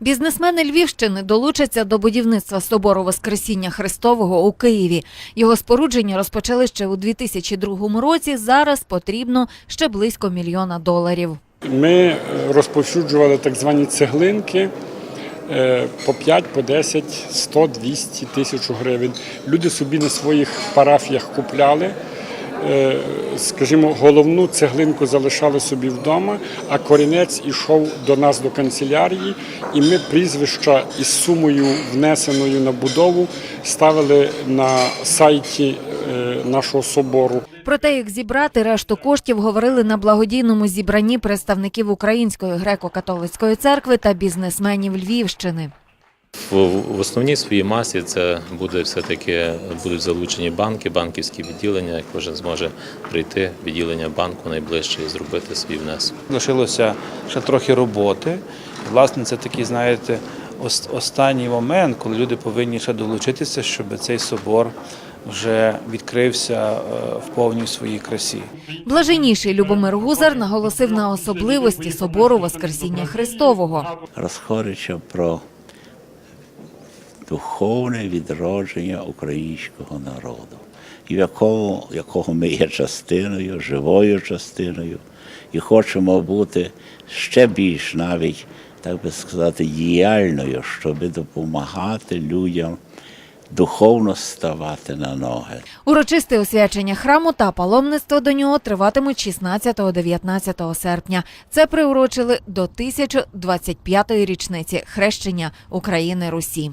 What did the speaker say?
Бізнесмени Львівщини долучаться до будівництва собору Воскресіння Христового у Києві. Його спорудження розпочали ще у 2002 році. Зараз потрібно ще близько мільйона доларів. Ми е, розповсюджували так звані цеглинки е, по 5, по 10, 100, 200 тисяч гривень. Люди собі на своїх парафіях купляли. Скажімо, головну цеглинку залишали собі вдома, а корінець ішов до нас до канцелярії, і ми прізвища із сумою, внесеною на будову, ставили на сайті е, нашого собору. Про те, як зібрати решту коштів, говорили на благодійному зібранні представників Української греко-католицької церкви та бізнесменів Львівщини. В, основній своїй масі це буде все-таки будуть залучені банки, банківські відділення. Кожен зможе прийти в відділення банку найближче і зробити свій внесок. Лишилося ще трохи роботи. Власне, це такий, знаєте, останній момент, коли люди повинні ще долучитися, щоб цей собор вже відкрився е, в повній своїй красі. Блаженніший Любомир Гузар наголосив на особливості собору Воскресіння Христового. розходиться про духовне відродження українського народу, і якого ми є частиною, живою частиною, і хочемо бути ще більш навіть, так би сказати, діяльною, щоб допомагати людям духовно ставати на ноги. Урочисте освячення храму та паломництво до нього триватимуть 16-19 серпня. Це приурочили до 1025-ї річниці хрещення України Русі.